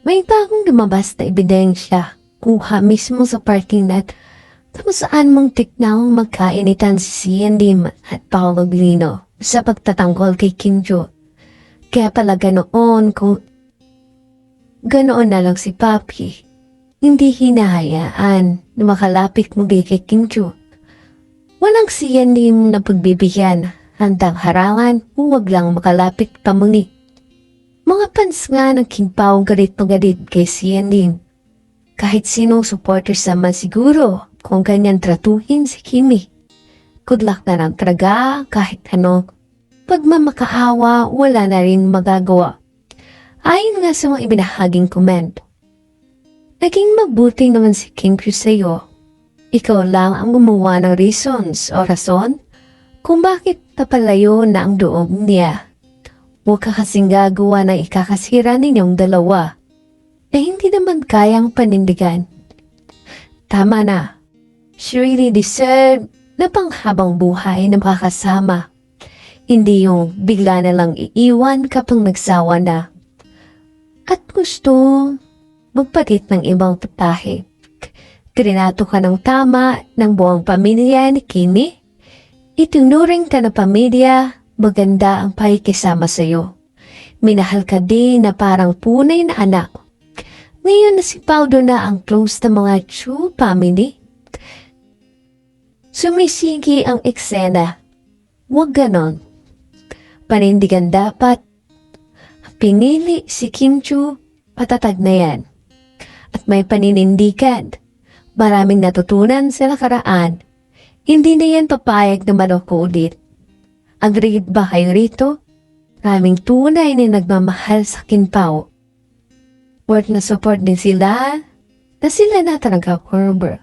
May bagong lumabas na ebidensya kuha mismo sa parking lot kung saan mong tiknang magkainitan si Lim at Paolo Glino sa pagtatanggol kay Kim Jo. Kaya pala ganoon kung ganoon na lang si Papi. Hindi hinahayaan na makalapit muli kay Kim Jo. Walang Sian Lim na pagbibigyan handang harangan huwag lang makalapit pa muli. Mga fans nga ng King Pao galit na galit kay Sian Lim. Kahit sinong supporter sa man siguro kung ganyan tratuhin si Kimi. Luck na lang talaga kahit ano. Pag mamakaawa, wala na rin magagawa. Ayon nga sa mga ibinahaging comment. Naging mabuti naman si King Q sa'yo. Ikaw lang ang gumawa ng reasons o rason kung bakit napalayo na ang loob niya. Ka kasing gagawa ng ikakasira ninyong dalawa na hindi naman kayang panindigan. Tama na. She really deserve na panghabang buhay na makakasama. Hindi yung bigla na lang iiwan kapag nagsawa na. At gusto magpalit ng ibang putahe. Trinato ka ng tama ng buong pamilya ni Kimi. Itunuring ka na pamilya, maganda ang pakikisama sa'yo. Minahal ka din na parang punay na anak. Ngayon na si Paudo na ang close na mga true family. Sumisigi ang eksena. Huwag ganon. Panindigan dapat. Pinili si Kim Chu, patatag na yan. At may paninindigan. Maraming natutunan sa nakaraan. Hindi na yan papayag na manoko ulit. Agreed ba kayo rito? Maraming tunay na nagmamahal sa Kinpao. Worth na support din sila na sila na talaga Corber.